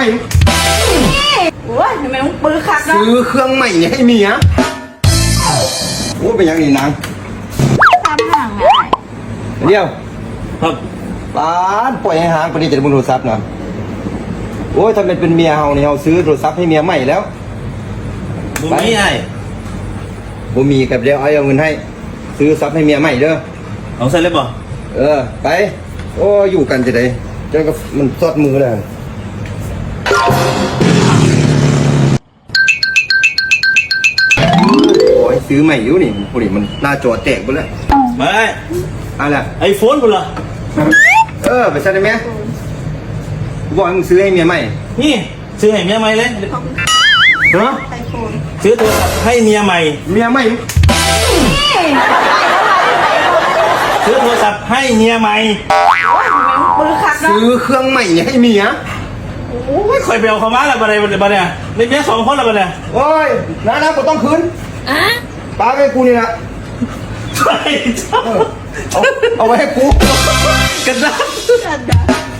ไม่โอ้ยทำไมมึงปื้อคักเนาะซื้อเครื่องใหม่ให้เมียโอ้เป็นยังนี่นางทำห่างไม่ได้เดียวครับป้านปล่อยให้หางปนี้จะได้บุญโทรศัพท์นะโอ้ยถ้าเป็นเป็นเมียเฮานี่เฮาซื้อโทรศัพท์ให้เมียใหม่แล้วบุญไม่ไอ้บ่มีกับเดี๋ยวเอาเอาเงินให้ ซื้อทรัพย์ให้เมียใหม่เด้อเอาใส่เลยบ่เออไป โอ้อยู่กันจะได้เจ้าก็มันสอดมือแล้วโอ้ย ซื้อใหม่อยู่นี่พอดีมันหน้าจอแตกไปเลยมาไอ้อะไรไอโฟนกูเหรอเออไปซะได้ไหมกูบอกให้มึงซื้อให้เมียใหม่นี่ซื้อให้เมียใหม่เลยเนาะไอโฟนซื้อโทรศัพท์ให้เมียใหม่ เมียใหม่ซื้อโทรศัพท์ให้เมียใหม่โอ้ยทำไมมึงปื้อคักเนาะซื้อเครื่องใหม่ให้เมียโอ้ยคอยไปเอาเขามาแล้วบันไดบันไดบันไดในเมียสองคนแล้วบันไดโอ้ยน้าน้าก็ต้องคืนอะ ป้าไปกูนี่นะใช่เออเอาเอาไว้ให้กูกันนะกระดาษ